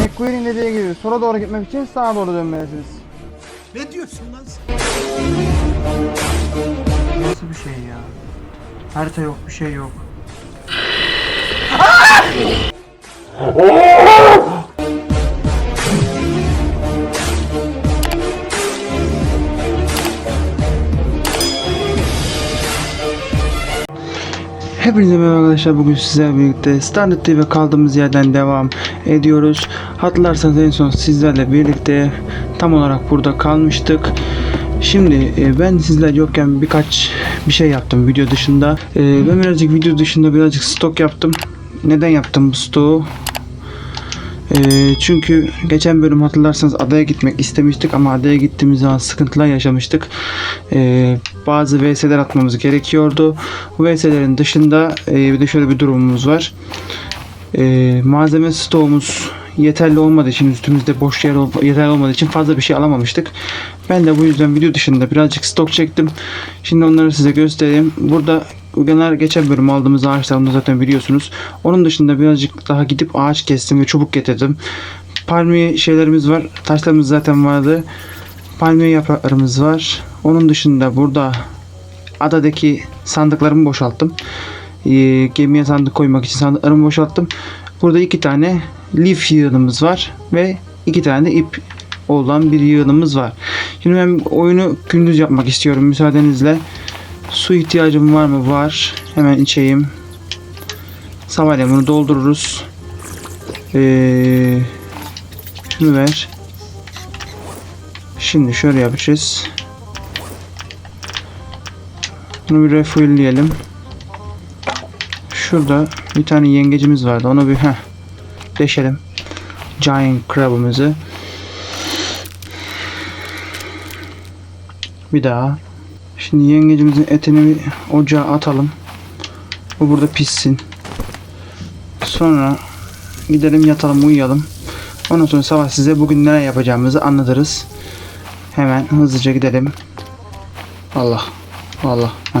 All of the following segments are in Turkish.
McQueen'in dediği gibi sola doğru gitmek için sağa doğru dönmelisiniz. Ne diyorsun lan sen? Nasıl bir şey ya? Harita yok, bir şey yok. Hepinize merhaba arkadaşlar bugün sizlerle birlikte Standard TV kaldığımız yerden devam ediyoruz. Hatırlarsanız en son sizlerle birlikte tam olarak burada kalmıştık. Şimdi e, ben sizler yokken birkaç bir şey yaptım video dışında. E, ben birazcık video dışında birazcık stok yaptım. Neden yaptım bu stoğu? E, çünkü geçen bölüm hatırlarsanız adaya gitmek istemiştik ama adaya gittiğimiz zaman sıkıntılar yaşamıştık. E, bazı VS'ler atmamız gerekiyordu. Bu VS'lerin dışında e, bir de şöyle bir durumumuz var. E, malzeme stoğumuz yeterli olmadığı için üstümüzde boş yer ol- yeterli olmadığı için fazla bir şey alamamıştık. Ben de bu yüzden video dışında birazcık stok çektim. Şimdi onları size göstereyim. Burada genel geçen bölüm aldığımız ağaçlar onu zaten biliyorsunuz. Onun dışında birazcık daha gidip ağaç kestim ve çubuk getirdim. Palmiye şeylerimiz var. Taşlarımız zaten vardı. Palmiye yapraklarımız var. Onun dışında burada adadaki sandıklarımı boşalttım. Ee, gemiye sandık koymak için sandıklarımı boşalttım. Burada iki tane lif yığınımız var ve iki tane ip olan bir yığınımız var. Şimdi ben oyunu gündüz yapmak istiyorum müsaadenizle. Su ihtiyacım var mı? Var. Hemen içeyim. Sabahleyin bunu doldururuz. Ee, şunu ver. Şimdi şöyle yapacağız. Bunu bir refuelleyelim. Şurada bir tane yengecimiz vardı. Onu bir heh, deşelim. Giant crab'ımızı. Bir daha. Şimdi yengecimizin etini bir ocağa atalım. Bu burada pişsin. Sonra gidelim yatalım uyuyalım. Ondan sonra sabah size bugün neler yapacağımızı anlatırız. Hemen hızlıca gidelim. Allah. Allah. Heh.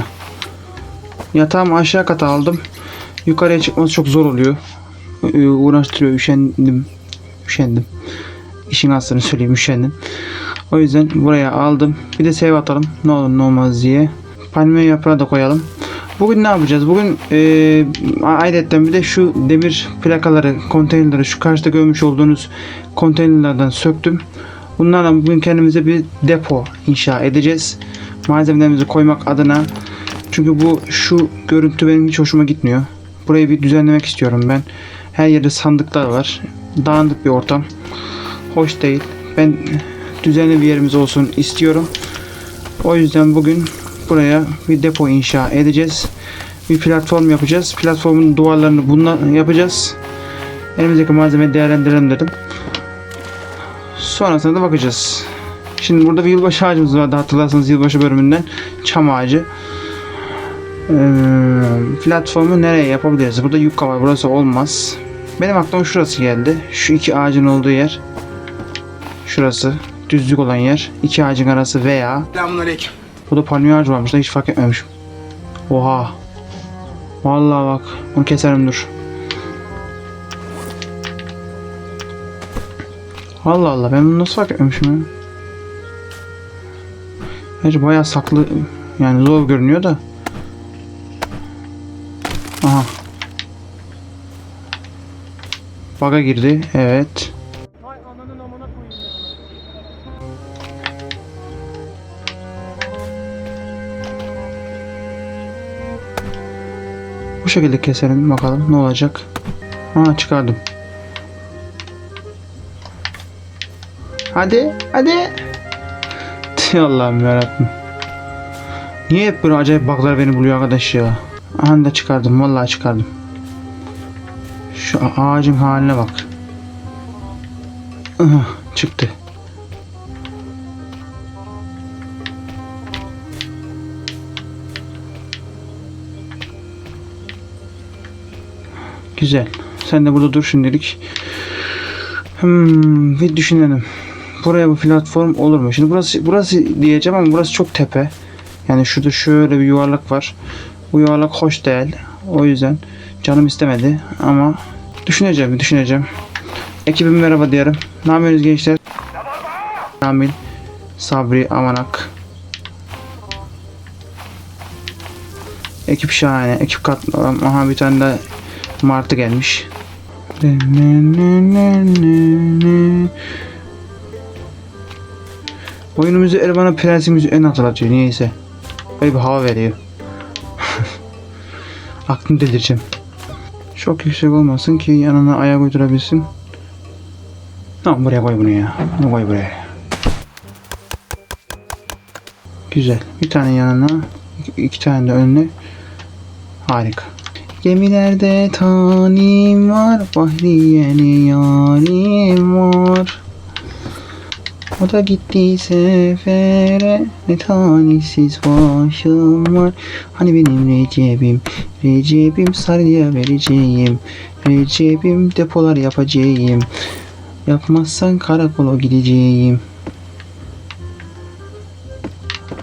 Yatağımı aşağı kata aldım. Yukarıya çıkması çok zor oluyor. Ee, Uğraştırıyor. Üşendim. Üşendim. İşin aslını söyleyeyim. Üşendim. O yüzden buraya aldım. Bir de save atalım. Ne olur ne olmaz diye. Palmiye yaprağı da koyalım. Bugün ne yapacağız? Bugün e, ayrıca bir de şu demir plakaları, konteynerleri şu karşıda görmüş olduğunuz konteynerlerden söktüm. Bunlarla bugün kendimize bir depo inşa edeceğiz. Malzemelerimizi koymak adına. Çünkü bu şu görüntü benim hiç hoşuma gitmiyor. Burayı bir düzenlemek istiyorum ben. Her yerde sandıklar var. Dağınık bir ortam. Hoş değil. Ben düzenli bir yerimiz olsun istiyorum. O yüzden bugün buraya bir depo inşa edeceğiz. Bir platform yapacağız. Platformun duvarlarını bununla yapacağız. Elimizdeki malzemeyi değerlendirelim dedim. Sonrasında da bakacağız. Şimdi burada bir yılbaşı ağacımız vardı hatırlarsanız yılbaşı bölümünden. Çam ağacı. Ee, platformu nereye yapabiliriz? Burada yukka var. Burası olmaz. Benim aklıma şurası geldi. Şu iki ağacın olduğu yer. Şurası. Düzlük olan yer. İki ağacın arası veya Selamünaleyküm. Burada palmiye ağacı varmış da hiç fark etmemişim. Oha. Vallahi bak. Bunu keserim dur. Allah Allah ben bunu nasıl fark etmemişim ya. Gerçi bayağı saklı yani zor görünüyor da. Aha. Baga girdi. Evet. Bu şekilde keselim bakalım ne olacak. Aa çıkardım. Hadi hadi. Tüh Allah'ım yarabbim. Niye hep böyle acayip bug'lar beni buluyor arkadaş ya. Aha da çıkardım vallahi çıkardım. Şu ağacın haline bak. Çıktı. Güzel. Sen de burada dur şimdilik. Hmm, bir düşünelim. Buraya bu platform olur mu? Şimdi burası burası diyeceğim ama burası çok tepe. Yani şurada şöyle bir yuvarlak var. Bu yuvarlak hoş değil. O yüzden canım istemedi ama düşüneceğim, düşüneceğim. Ekibim merhaba diyelim. Ne yapıyorsunuz gençler? Kamil, Sabri, Amanak. Ekip şahane. Ekip kat... Aha bir tane de Martı gelmiş. Oyunumuzu Ervan'a prensimizi en hatırlatıyor niyeyse. Böyle bir hava veriyor. Aklını delireceğim. Çok yüksek olmasın ki yanına ayak uydurabilsin. Tamam buraya koy bunu ya. Bunu koy buraya. Güzel. Bir tane yanına, iki, iki tane de önüne. Harika. Gemilerde tanim var, Bahriyeli yarim var. O da gitti sefere, ne talihsiz başım var. Hani benim Recep'im, Recep'im sarıya vereceğim. Recep'im depolar yapacağım. Yapmazsan karakola gideceğim.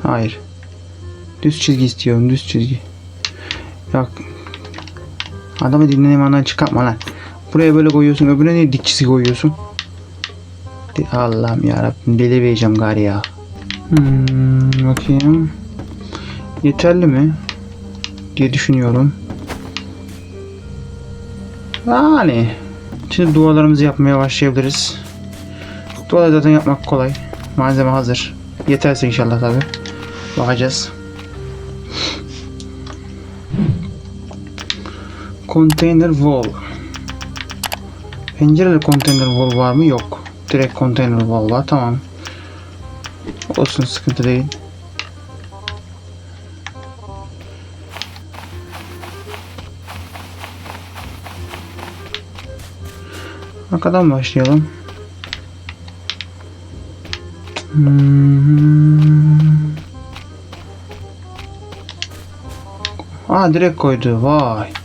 Hayır. Düz çizgi istiyorum, düz çizgi. Yok. Adamı dinlediğim andan çıkartma lan. Buraya böyle koyuyorsun, öbürüne niye dik çizgi koyuyorsun? Allah'ım yarabbim deli vereceğim gari ya. Hmm, bakayım. Yeterli mi? Diye düşünüyorum. Yani. Şimdi dualarımızı yapmaya başlayabiliriz. Duaları zaten yapmak kolay. Malzeme hazır. Yeterse inşallah tabi. Bakacağız. Container wall. Pencereli container wall var mı? Yok. Direkt container wall var. Tamam. Olsun sıkıntı değil. Arkadan başlayalım. Hmm. Aa direkt koydu. Vay.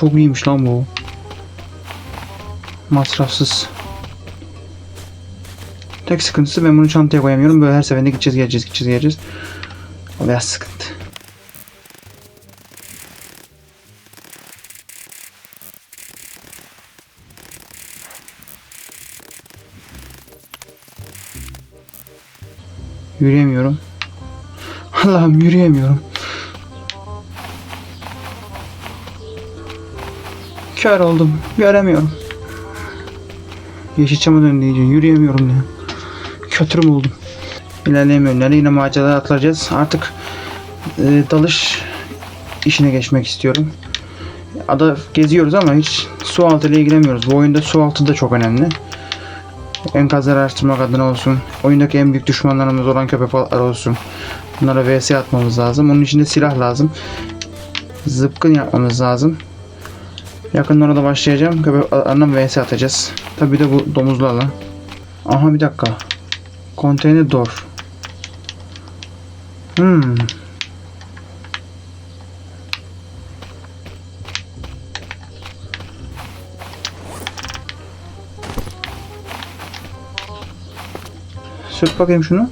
Çok iyiymiş lan bu. Masrafsız. Tek sıkıntısı ben bunu çantaya koyamıyorum. Böyle her seferinde gideceğiz geleceğiz gideceğiz geleceğiz. O biraz sıkıntı. Yürüyemiyorum. Allah'ım yürüyemiyorum. Kör oldum. Göremiyorum. Yeşilçam'a döndü iyice. Yürüyemiyorum ya. Kötürüm oldum. İlerleyemiyorum. Yani yine maceraya atlayacağız. Artık e, dalış işine geçmek istiyorum. Ada geziyoruz ama hiç su altı ile ilgilenmiyoruz. Bu oyunda su altı da çok önemli. Enkazları araştırmak adına olsun. Oyundaki en büyük düşmanlarımız olan köpek balıkları olsun. Bunlara vs atmamız lazım. Onun için de silah lazım. Zıpkın yapmamız lazım. Yakında da başlayacağım. Köpek balıklarına vs atacağız. Tabi de bu domuzlarla. Aha bir dakika. Konteyner door. Hmm. Sür bakayım şunu.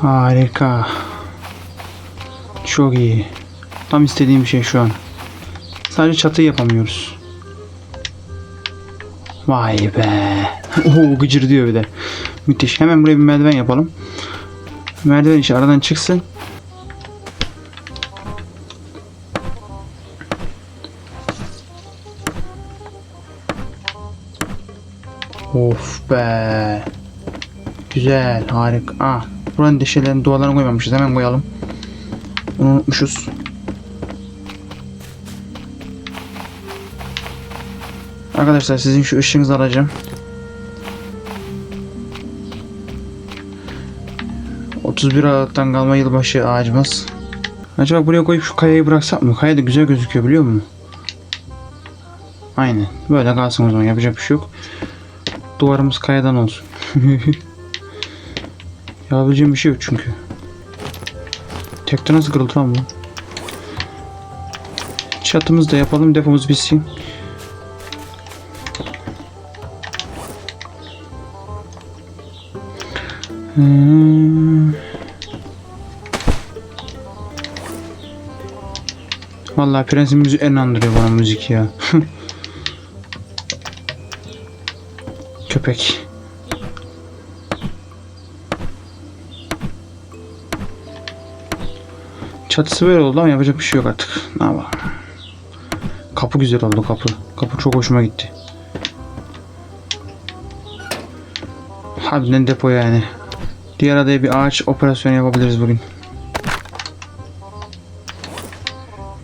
Harika. Çok iyi. Tam istediğim şey şu an. Sadece çatı yapamıyoruz. Vay be. Oo gıcır diyor bir de. Müthiş. Hemen buraya bir merdiven yapalım. Merdiven işi aradan çıksın. Of be. Güzel, harika. Ah, buranın deşelerini duvarlarına koymamışız. Hemen koyalım. Unutmuşuz. Arkadaşlar sizin şu ışığınızı alacağım. 31 Aralık'tan kalma yılbaşı ağacımız. Acaba buraya koyup şu kayayı bıraksak mı? Kaya da güzel gözüküyor biliyor musun? Aynen. Böyle kalsın o zaman yapacak bir şey yok. Duvarımız kayadan olsun. Yapabileceğim bir şey yok çünkü. Tekte nasıl kırıldı lan bu? Çatımızı da yapalım depomuz bitsin. Hmm. Vallahi prensin müziği en andırıyor bana müzik ya. köpek. Çatısı böyle oldu ama yapacak bir şey yok artık. Ne yapalım. Kapı güzel oldu kapı. Kapı çok hoşuma gitti. Harbiden depo yani. Diğer adaya bir ağaç operasyonu yapabiliriz bugün.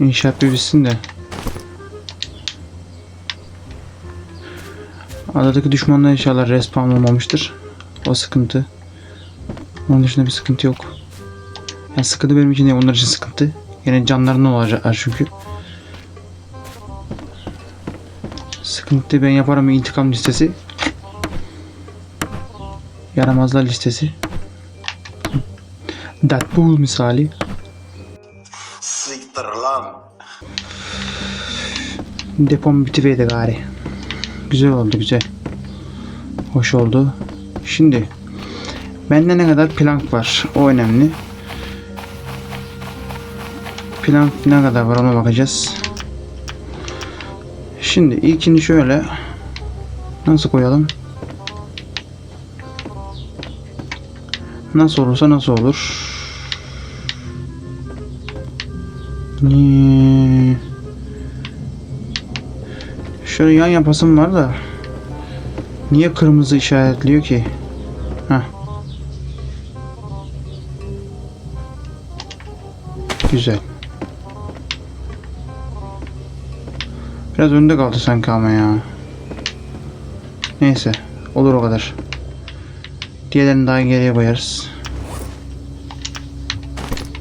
İnşaat bir bitsin de. Adadaki düşmanlar inşallah respawn olmamıştır. O sıkıntı. Onun dışında bir sıkıntı yok. Yani sıkıntı benim için değil, onlar için sıkıntı. Yine canlarının olacaklar çünkü. Sıkıntı ben yaparım intikam listesi. Yaramazlar listesi. Deadpool misali. Siktir lan. Depom bitiveydi gari. Güzel oldu güzel. Hoş oldu. Şimdi bende ne kadar plank var o önemli. Plank ne kadar var ona bakacağız. Şimdi ilkini şöyle nasıl koyalım? Nasıl olursa nasıl olur. Niye? Şöyle yan yapasım var da. Niye kırmızı işaretliyor ki? Heh. Güzel. Biraz önde kaldı sanki ama ya. Neyse. Olur o kadar. Diğerlerini daha geriye koyarız.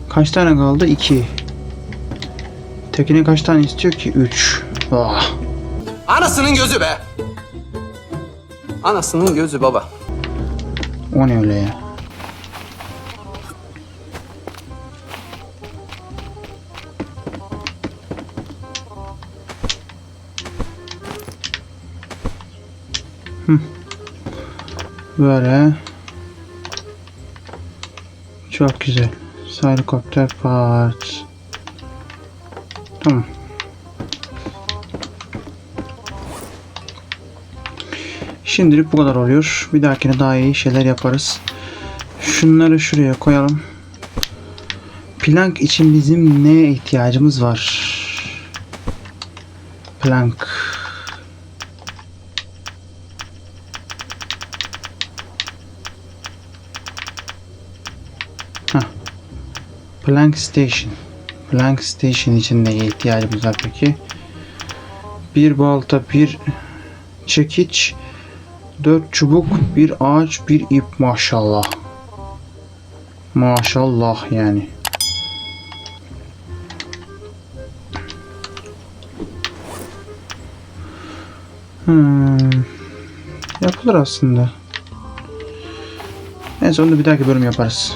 Kaç tane kaldı? 2. Tekine kaç tane istiyor ki? 3. Ah. Anasının gözü be. Anasının gözü baba. O ne öyle ya? Hı. Böyle. Çok güzel. Helikopter parts. Tamam. Şimdilik bu kadar oluyor. Bir dahakine daha iyi şeyler yaparız. Şunları şuraya koyalım. Plank için bizim neye ihtiyacımız var? Plank. Heh. Plank Station. Plank Station için neye ihtiyacımız var peki? Bir balta, bir çekiç, dört çubuk, bir ağaç, bir ip maşallah. Maşallah yani. Hmm. Yapılır aslında. En sonunda bir dahaki bölüm yaparız.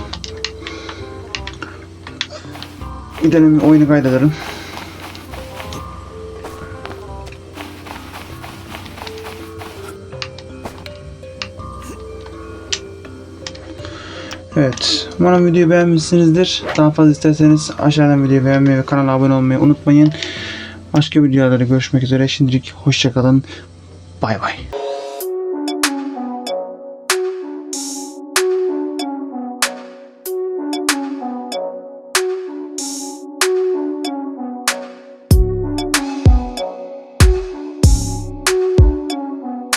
Gidelim oyunu kaydedelim. Evet. Umarım videoyu beğenmişsinizdir. Daha fazla isterseniz aşağıdan videoyu beğenmeyi ve kanala abone olmayı unutmayın. Başka videolarda görüşmek üzere. Şimdilik hoşçakalın. Bay bay.